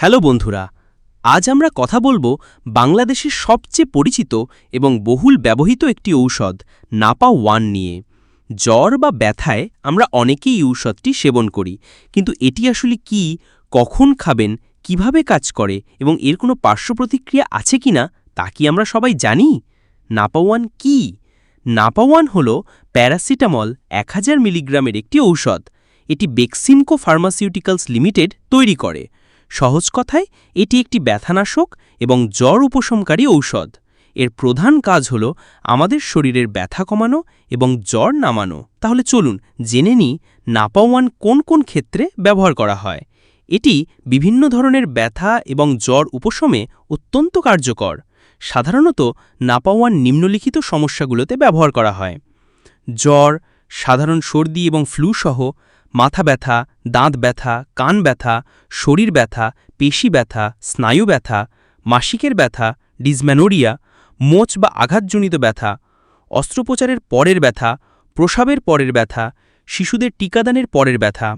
Hello বন্ধুরা, আজ আমরা কথা বলব বাংলাদেশের সবচেয়ে পরিচিত এবং বহুল ব্যবহৃত একটি ঔষধ, নাপা ওয়ান নিয়ে। জ্বর বা ব্যথায় আমরা অনেকেই এই ঔষধটি সেবন করি, কিন্তু এটি আসলে কি, কখন খাবেন, কীভাবে কাজ করে এবং এর কোনো পার্শ্ব প্রতিক্রিয়া আছে কিনা তা কি আমরা সবাই জানি? নাপা ওয়ান কি? নাপা ওয়ান হল প্যারাসিটামল এক হাজার মিলিগ্রামের একটি ঔষধ। এটি বেক্সিমকো ফার্মাসিউটিক্যালস লিমিটেড তৈরি করে। সহজ কথায়, এটি একটি ব্যথানাশক এবং জ্বর উপশমকারী ঔষধ। এর প্রধান কাজ হল আমাদের শরীরের ব্যথা কমানো এবং জ্বর নামানো। তাহলে চলুন জেনে নিই নাপাওয়ান কোন কোন ক্ষেত্রে ব্যবহার করা হয়। এটি বিভিন্ন ধরনের ব্যথা এবং জ্বর উপশমে অত্যন্ত কার্যকর। সাধারণত নাপাওয়ান নিম্নলিখিত সমস্যাগুলোতে ব্যবহার করা হয়। জ্বর, সাধারণ সর্দি এবং ফ্লু সহ মাথা ব্যথা, দাঁত ব্যথা, কান ব্যথা, শরীর ব্যথা, পেশি ব্যথা, স্নায়ু ব্যথা, মাসিকের ব্যথা ডিজম্যানোরিয়া মোচ বা আঘাতজনিত ব্যথা, অস্ত্রোপচারের পরের ব্যথা, প্রসাবের পরের ব্যথা, শিশুদের টিকাদানের পরের ব্যথা,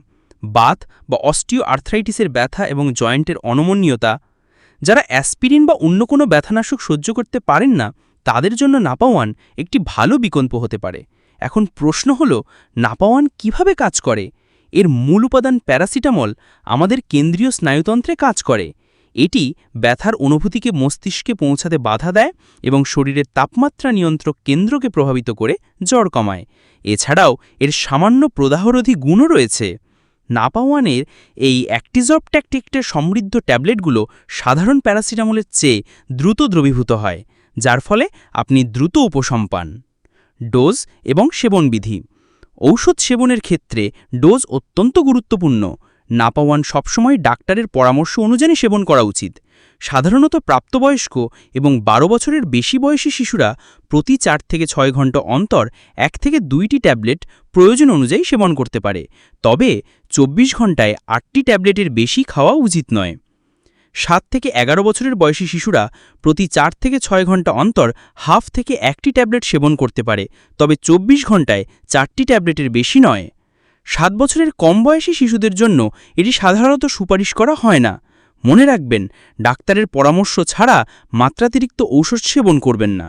বাত বা অস্টিও আর্থ্রাইটিসের ব্যথা এবং জয়েন্টের অনমনীয়তা, যারা অ্যাসপিরিন বা অন্য কোনো ব্যথানাশক সহ্য করতে পারেন না, তাদের জন্য নাপাওয়ান একটি ভালো বিকল্প হতে পারে। এখন প্রশ্ন হল, নাপাওয়ান কীভাবে কাজ করে? এর মূল উপাদান প্যারাসিটামল আমাদের কেন্দ্রীয় স্নায়ুতন্ত্রে কাজ করে। এটি ব্যথার অনুভূতিকে মস্তিষ্কে পৌঁছাতে বাধা দেয় এবং শরীরের তাপমাত্রা নিয়ন্ত্রক কেন্দ্রকে প্রভাবিত করে জ্বর কমায়। এছাড়াও এর সামান্য প্রদাহরোধী গুণও রয়েছে। নাপাওয়ানের এই অ্যাক্টিজব ট্যাকটিকটের সমৃদ্ধ ট্যাবলেটগুলো সাধারণ প্যারাসিটামলের চেয়ে দ্রুত দ্রবীভূত হয়, যার ফলে আপনি দ্রুত উপশম পান। ডোজ এবং সেবনবিধি। ঔষধ সেবনের ক্ষেত্রে ডোজ অত্যন্ত গুরুত্বপূর্ণ। নাপাওয়ান সবসময় ডাক্তারের পরামর্শ অনুযায়ী সেবন করা উচিত। সাধারণত প্রাপ্তবয়স্ক এবং বারো বছরের বেশি বয়সী শিশুরা প্রতি চার থেকে ছয় ঘণ্টা অন্তর এক থেকে দুইটি ট্যাবলেট প্রয়োজন অনুযায়ী সেবন করতে পারে। তবে চব্বিশ ঘন্টায় আটটি ট্যাবলেটের বেশি খাওয়া উচিত নয়। সাত থেকে এগারো বছরের বয়সী শিশুরা প্রতি চার থেকে ছয় ঘণ্টা অন্তর হাফ থেকে একটি ট্যাবলেট সেবন করতে পারে, তবে চব্বিশ ঘন্টায় চারটি ট্যাবলেটের বেশি নয়। সাত বছরের কম বয়সী শিশুদের জন্য এটি সাধারণত সুপারিশ করা হয় না। মনে রাখবেন, ডাক্তারের পরামর্শ ছাড়া মাত্রাতিরিক্ত ঔষধ সেবন করবেন না।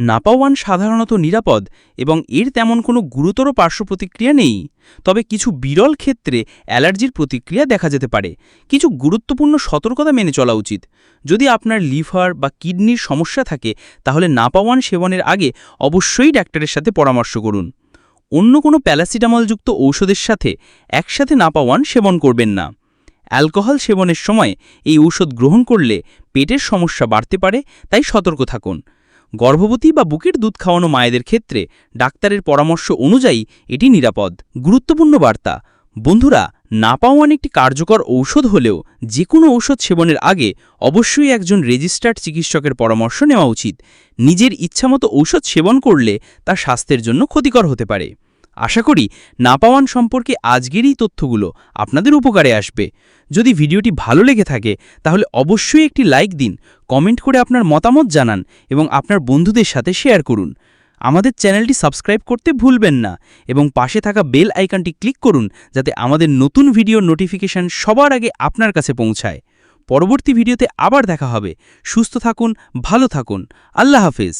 নাপাওয়ান সাধারণত নিরাপদ এবং এর তেমন কোনো গুরুতর পার্শ্ব প্রতিক্রিয়া নেই। তবে কিছু বিরল ক্ষেত্রে অ্যালার্জির প্রতিক্রিয়া দেখা যেতে পারে। কিছু গুরুত্বপূর্ণ সতর্কতা মেনে চলা উচিত। যদি আপনার লিভার বা কিডনির সমস্যা থাকে, তাহলে নাপাওয়ান সেবনের আগে অবশ্যই ডাক্তারের সাথে পরামর্শ করুন। অন্য কোনো প্যালাসিটামলযুক্ত ঔষধের সাথে একসাথে নাপাওয়ান সেবন করবেন না। অ্যালকোহল সেবনের সময় এই ঔষধ গ্রহণ করলে পেটের সমস্যা বাড়তে পারে, তাই সতর্ক থাকুন। গর্ভবতী বা বুকের দুধ খাওয়ানো মায়েদের ক্ষেত্রে ডাক্তারের পরামর্শ অনুযায়ী এটি নিরাপদ। গুরুত্বপূর্ণ বার্তা। বন্ধুরা, না নাপাওয়ান একটি কার্যকর ঔষধ হলেও যে কোনো ঔষধ সেবনের আগে অবশ্যই একজন রেজিস্টার্ড চিকিৎসকের পরামর্শ নেওয়া উচিত। নিজের ইচ্ছামতো ঔষধ সেবন করলে তা স্বাস্থ্যের জন্য ক্ষতিকর হতে পারে। আশা করি নাপাওয়ান সম্পর্কে আজকের এই তথ্যগুলো আপনাদের উপকারে আসবে। যদি ভিডিওটি ভালো লেগে থাকে, তাহলে অবশ্যই একটি লাইক দিন, কমেন্ট করে আপনার মতামত জানান এবং আপনার বন্ধুদের সাথে শেয়ার করুন। আমাদের চ্যানেলটি সাবস্ক্রাইব করতে ভুলবেন না এবং পাশে থাকা বেল আইকনটি ক্লিক করুন যাতে আমাদের নতুন ভিডিও নোটিফিকেশন সবার আগে আপনার কাছে পৌঁছায়। পরবর্তী ভিডিওতে আবার দেখা হবে। সুস্থ থাকুন, ভালো থাকুন। আল্লাহ হাফেজ।